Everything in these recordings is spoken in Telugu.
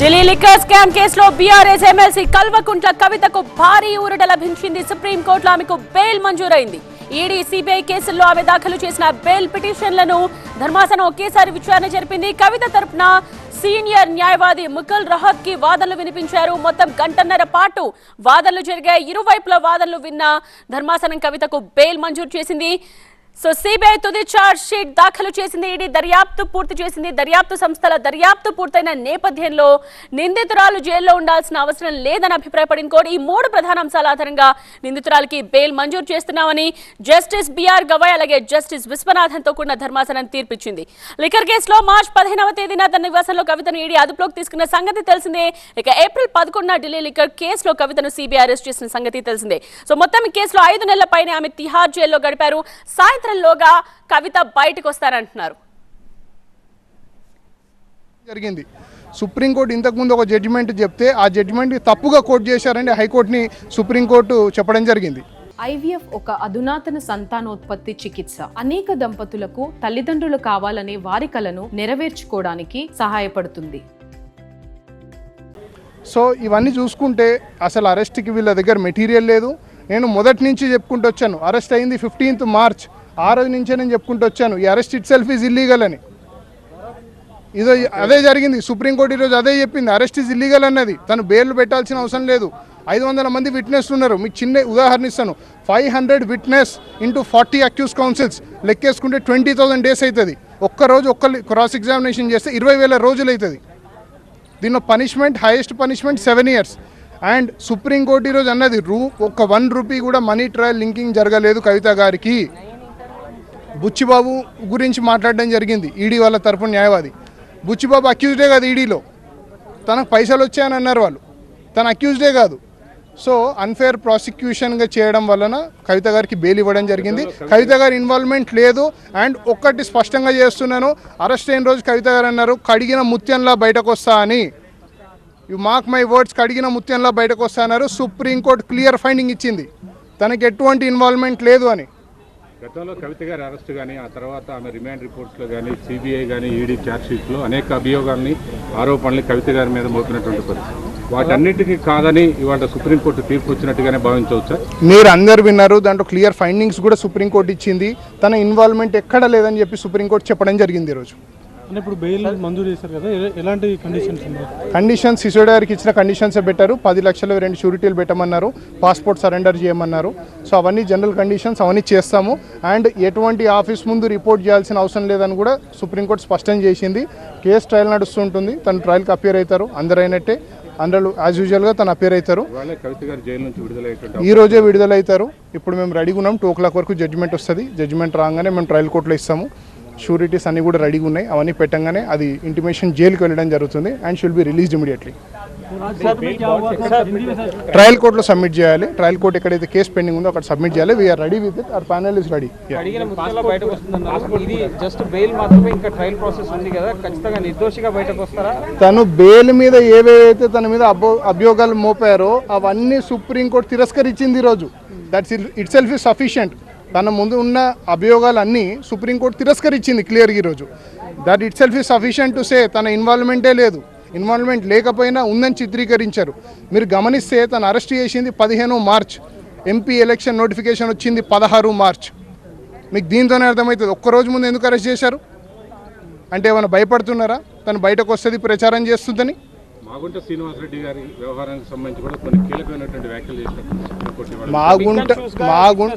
ఢిల్లీ లిక్కర్ స్కామ్ కేసులో బీఆర్ఎస్ ఎమ్మెల్సీ కల్వకుంట్ల కవితకు భారీ ఊరట లభించింది. సుప్రీంకోర్టులో ఆమెకు బెయిల్ మంజూరైంది. ఈడీ సిబిఐ కేసుల్లో ఆమె దాఖలు చేసిన బెయిల్ పిటిషన్లను ధర్మాసనం ఒకేసారి విచారణ జరిపింది. కవిత తరపున సీనియర్ న్యాయవాది ముకుల్ రహత్కి వాదనలు వినిపించారు. మొత్తం గంటన్నర పాటు వాదనలు జరిగాయి. ఇరువైపుల వాదనలు విన్న ధర్మాసనం కవితకు బెయిల్ మంజూరు చేసింది. సో సిబిఐ తుది చార్జ్ షీట్ దాఖలు చేసింది ఈడీ దర్యాప్తు పూర్తి చేసింది. దర్యాప్తు సంస్థల దర్యాప్తు పూర్తయిన నేపథ్యంలో నిందితురాలు జైల్లో ఉండాల్సిన అవసరం లేదని అభిప్రాయపడింది. కోర్టు ఈ మూడు ప్రధాన అంశాల ఆధారంగా నిందితురాలకి బెయిల్ మంజూరు చేస్తున్నామని జస్టిస్ బిఆర్ గవాయ్ అలాగే జస్టిస్ విశ్వనాథన్తో కూడిన ధర్మాసనం తీర్పిచ్చింది. లిఖర్ కేసులో మార్చ్ పదిహేనవ తేదీన తన నివాసంలో కవితను ఈడీ అదుపులోకి తీసుకున్న సంగతి తెలిసిందే. ఇక ఏప్రిల్ పదకొండున ఢిల్లీ లిఖర్ కేసులో కవితను సిబిఐ అరెస్ట్ చేసిన సంగతి తెలిసిందే. సో మొత్తం ఈ కేసులో ఐదు నెలల పైన ఆమె తిహార్ జైల్లో గడిపారు. సాయంత్రంలోగా కవిత బయటకు వస్తారంటున్నారు జరిగింది. సుప్రీంకోర్టు ఇంతకుముందు ఒక జడ్జిమెంట్ చెప్తే ఆ జడ్జిమెంట్ తప్పుగా కోర్టు చేశారని హైకోర్టుని సుప్రీంకోర్టు చెప్పడం జరిగింది. ఐవీఎఫ్ ఒక అధునాతన సంతానోత్పత్తి చికిత్స. అనేక దంపతులకు తల్లిదండ్రులు కావాలనే వారి కలను నెరవేర్చుకోవడానికి సహాయపడుతుంది. సో ఇవన్నీ చూసుకుంటే అసలు అరెస్ట్కి వీళ్ళ దగ్గర మెటీరియల్ లేదు. నేను మొదటి నుంచి చెప్పుకుంటూ వచ్చాను. అరెస్ట్ అయింది ఫిఫ్టీన్త్ మార్చ్ ఆ రోజు నుంచే నేను చెప్పుకుంటూ వచ్చాను. ఈ arrest itself is illegal అని. ఇదో అదే జరిగింది. సుప్రీంకోర్టు ఈరోజు అదే చెప్పింది. అరెస్ట్ ఈజ్ ఇల్లీగల్ అన్నది. తను బెయిల్ పెట్టాల్సిన అవసరం లేదు. ఐదు వందల మంది విట్నెస్ ఉన్నారు. మీకు చిన్న ఉదాహరణ ఇస్తాను. Five hundred witness into forty accused counsels లెక్కేసుకుంటే twenty thousand days అవుతుంది ఒక్కరోజు ఒక్క క్రాస్ ఎగ్జామినేషన్ చేస్తే ఇరవై వేల రోజులు అవుతుంది దీనిలో punishment highest punishment seven years and Supreme Court ఈరోజు అన్నది రూ ఒక వన్ రూపీ కూడా మనీ ట్రయల్ లింకింగ్ జరగలేదు కవిత గారికి. బుచ్చిబాబు గురించి మాట్లాడడం జరిగింది ఈడీ వాళ్ళ తరఫున న్యాయవాది. బుచ్చిబాబు అక్యూజ్డే కాదు ఈడీలో. తనకు పైసలు వచ్చాయని అన్నారు వాళ్ళు. తన అక్యూజ్డే కాదు. సో అన్ఫేర్ ప్రాసిక్యూషన్గా చేయడం వలన కవిత గారికి బెయిల్ ఇవ్వడం జరిగింది. కవిత గారి ఇన్వాల్వ్మెంట్ లేదు. అండ్ ఒక్కటి స్పష్టంగా చేస్తున్నాను. అరెస్ట్ అయిన రోజు కవిత గారు అన్నారు కడిగిన ముత్యంలా బయటకు వస్తా అని. యు మార్క్ మై వర్డ్స్ కడిగిన ముత్యంలా బయటకు వస్తా అన్నారు సుప్రీంకోర్టు క్లియర్ ఫైండింగ్ ఇచ్చింది. తనకి ఎటువంటి ఇన్వాల్వ్మెంట్ లేదు అని. గతంలో కవిత గారి అరెస్ట్ కానీ ఆ తర్వాత ఆమె రిమాండ్ రిపోర్ట్స్లో కానీ సిబిఐ కానీ ఈడీ ఛార్జ్షీట్లో అనేక అభియోగాల్ని ఆరోపణలు కవిత గారి మీద మోపినటువంటి పరిస్థితి. వాటన్నిటికీ కాదని ఇవాళ సుప్రీంకోర్టు తీర్పు వచ్చినట్టుగానే భావించవచ్చా మీరు అందరు విన్నారు దాంట్లో క్లియర్ ఫైండింగ్స్ కూడా సుప్రీంకోర్టు ఇచ్చింది. తన ఇన్వాల్వ్మెంట్ ఎక్కడ లేదని చెప్పి సుప్రీంకోర్టు చెప్పడం జరిగింది ఈరోజు. అంటే ఇప్పుడు బెయిల్ మంజూరు చేశారు కదా ఎల- ఎలాంటి కండిషన్స్ ఉన్నాయి? కండిషన్స్ సిసోడి గారికి ఇచ్చిన కండిషన్స్ పెట్టారు పది లక్షలు రెండు షూరిటీలు పెట్టమన్నారు పాస్పోర్ట్ సరెండర్ చేయమన్నారు. సో అవన్నీ జనరల్ కండిషన్స్ అవన్నీ చేస్తాము. అండ్ ఎటువంటి ఆఫీస్ ముందు రిపోర్ట్ చేయాల్సిన అవసరం లేదని కూడా సుప్రీంకోర్టు స్పష్టం చేసింది. కేసు ట్రయల్ నడుస్తుంటుంది తను ట్రయల్కి అపియర్ అవుతారు అందరు అయినట్టే అందరూ యాజ్ యూజువల్గా తను అపియర్ అవుతారు. ఇవాళ కవిత గారు జైలు నుంచి విడుదలయ్యేటువంటి ఈ రోజే విడుదలవుతారు. ఇప్పుడు మేము రెడీగా ఉన్నాం టూ ఓ క్లాక్ వరకు జడ్జిమెంట్ వస్తుంది. జడ్జిమెంట్ రాగానే మేము ట్రయల్ కోర్టులో ఇస్తాము. షూరిటీస్ అన్నీ కూడా రెడీగా ఉన్నాయి. అవన్నీ పెట్టంగానే అది ఇంటిమేషన్ జైలుకి వెళ్ళడం జరుగుతుంది and shall be released immediately trial కోర్టులో సబ్మిట్ చేయాలి. ట్రయల్ కోర్ట్ ఎక్కడైతే కేసు పెండింగ్ ఉందో అక్కడ సబ్మిట్ చేయాలి. We're ready with it our panel is ready అడిగిన ముత్యాల బయటకు వస్తుందన్నారు. ఇది జస్ట్ బెయిల్ మాత్రమే ఇంకా ట్రయల్ ప్రాసెస్ ఉంది కదా. ఖచ్చితంగా నిర్దోషిగా బయటకు వస్తారా? తను బెయిల్ మీద ఏవేవైతే తన మీద అభో అభియోగాలు మోపారో అవన్నీ సుప్రీంకోర్టు తిరస్కరించింది ఈరోజు. That's itself is sufficient తన ముందు ఉన్న అభియోగాలన్నీ సుప్రీంకోర్టు తిరస్కరించింది క్లియర్గా ఈరోజు that itself is sufficient to say తన ఇన్వాల్వ్మెంటే లేదు. ఇన్వాల్వ్మెంట్ లేకపోయినా ఉందని చిత్రీకరించారు. మీరు గమనిస్తే తను అరెస్ట్ చేసింది పదిహేను మార్చ్. ఎంపీ ఎలక్షన్ నోటిఫికేషన్ వచ్చింది పదహారు మార్చ్. మీకు దీంతోనే అర్థమవుతుంది. ఒక్కరోజు ముందు ఎందుకు అరెస్ట్ చేశారు? అంటే ఏమైనా భయపడుతున్నారా? తను బయటకు వస్తుంది ప్రచారం చేస్తుందని? మాగుంట శ్రీనివాసరెడ్డి గారి వ్యవహారానికి సంబంధించి కూడా కొన్ని కీలకమైనటువంటి వ్యాఖ్యలు చేసినట్టు Magunta Magunta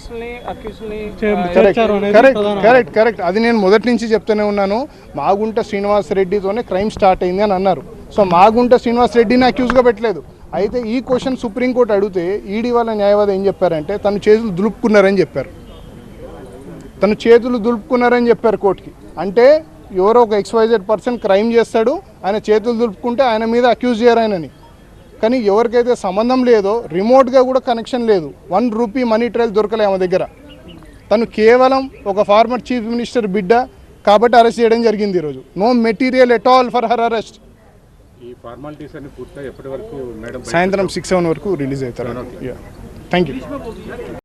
correct correct correct correct. అది నేను మొదటి నుంచి చెప్తూనే ఉన్నాను. మాగుంట శ్రీనివాస్ రెడ్డితోనే క్రైమ్ స్టార్ట్ అయింది అని అన్నారు. సో మాగుంట శ్రీనివాస్ రెడ్డిని అక్యూజ్గా పెట్టలేదు. అయితే ఈ క్వశ్చన్ సుప్రీంకోర్టు అడిగితే ఈడీ వాళ్ళ న్యాయవాది ఏం చెప్పారంటే తను చేతులు దులుపుకున్నారని చెప్పారు. తను చేతులు దులుపుకున్నారని చెప్పారు కోర్టుకి. అంటే ఎవరో ఒక ఎక్స్వైజెడ్ పర్సన్ క్రైమ్ చేస్తాడు ఆయన చేతులు దులుపుకుంటే ఆయన మీద అక్యూజ్ చేయరు ఆయనని. కానీ ఎవరికైతే సంబంధం లేదో రిమోట్గా కూడా కనెక్షన్ లేదు. వన్ రూపీ మనీ ట్రయల్ దొరకలే ఆమె దగ్గర. తను కేవలం ఒక ఫార్మర్ చీఫ్ మినిస్టర్ బిడ్డ కాబట్టి అరెస్ట్ చేయడం జరిగింది ఈరోజు. No material at all for her arrest సాయంత్రం సిక్స్ సెవెన్ వరకు రిలీజ్ అవుతారు. Thank you